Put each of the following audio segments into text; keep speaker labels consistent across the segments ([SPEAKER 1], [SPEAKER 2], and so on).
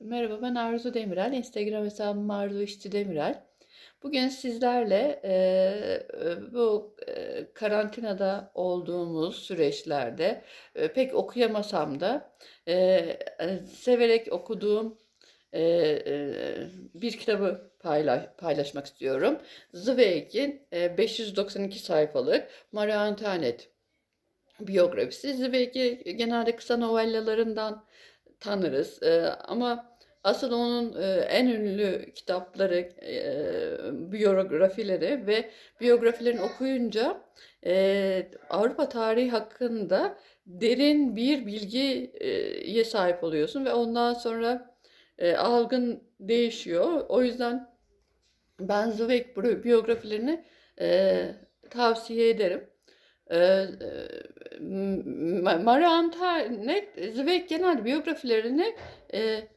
[SPEAKER 1] Merhaba ben Arzu Demirel. Instagram hesabım Arzu İşçi Demirel. Bugün sizlerle eee, bu eee, karantinada olduğumuz süreçlerde eee, pek okuyamasam da eee, e, severek okuduğum eee, eee, bir kitabı paylaş, paylaşmak istiyorum. Zweig'in eee, 592 sayfalık Marie Antoinette biyografisi. Zweig'i genelde kısa novellalarından tanırız. Eee, ama asıl onun eee, en ünlü kitapları, eee, biyografileri ve biyografilerini okuyunca eee, Avrupa tarihi hakkında derin bir bilgiye sahip oluyorsun ve ondan sonra eee, algın değişiyor. O yüzden ben Zweig biyografilerini eee, tavsiye ederim. Eee, M- Marie Antoinette, Zweig genel biyografilerini eee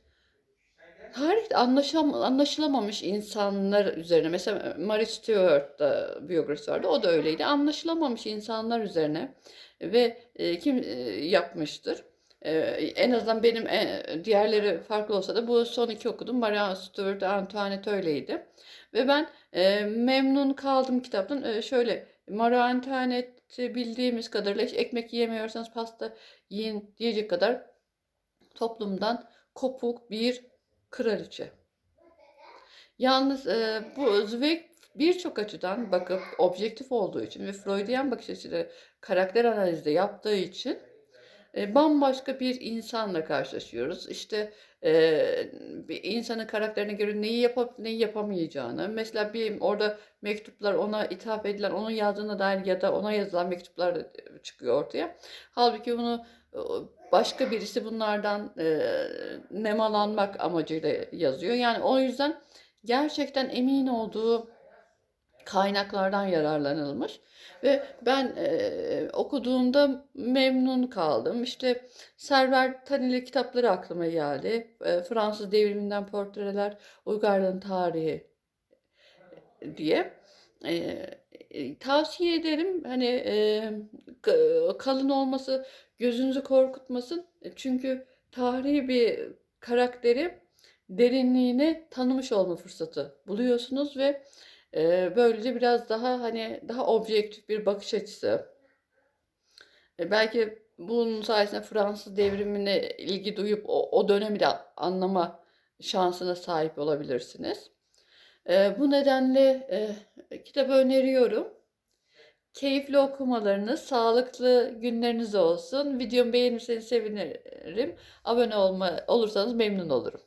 [SPEAKER 1] tarihte anlaşam anlaşılamamış insanlar üzerine, mesela Marie Stuart'da biyografisi vardı, o da öyleydi. Anlaşılamamış insanlar üzerine ve eee, kim eee, yapmıştır? Eee, en azından benim e, diğerleri farklı olsa da bu son iki okudum. Marie Stuart, Antoinette öyleydi. Ve ben eee, memnun kaldım kitaptan. Eee, şöyle Marie Antoinette bildiğimiz kadarıyla hiç ekmek yiyemiyorsanız pasta yiyin diyecek kadar toplumdan kopuk bir kraliçe. Yalnız e, bu Zweig birçok açıdan bakıp objektif olduğu için ve Freudian bakış açısıyla karakter analizi yaptığı için e, bambaşka bir insanla karşılaşıyoruz. İşte e, bir insanın karakterine göre neyi yapıp neyi yapamayacağını. Mesela bir orada mektuplar ona ithaf edilen, onun yazdığına dair ya da ona yazılan mektuplar da çıkıyor ortaya. Halbuki bunu e, başka birisi bunlardan e, nemalanmak amacıyla yazıyor. Yani o yüzden gerçekten emin olduğu kaynaklardan yararlanılmış ve ben e, okuduğumda memnun kaldım. İşte Server Tanili kitapları aklıma geldi. E, Fransız devriminden portreler, Uygarlığın tarihi diye. E, tavsiye ederim. Hani e, kalın olması gözünüzü korkutmasın. E, Çünkü tarihi bir karakteri derinliğini tanımış olma fırsatı buluyorsunuz ve e, böylece biraz daha hani daha objektif bir bakış açısı. E, belki bunun sayesinde Fransız devrimine ilgi duyup o, o dönemi de anlama şansına sahip olabilirsiniz. E, bu nedenle e, kitabı öneriyorum. Keyifli okumalarınız, sağlıklı günleriniz olsun. Videomu beğenirseniz sevinirim. Abone olma, olursanız memnun olurum.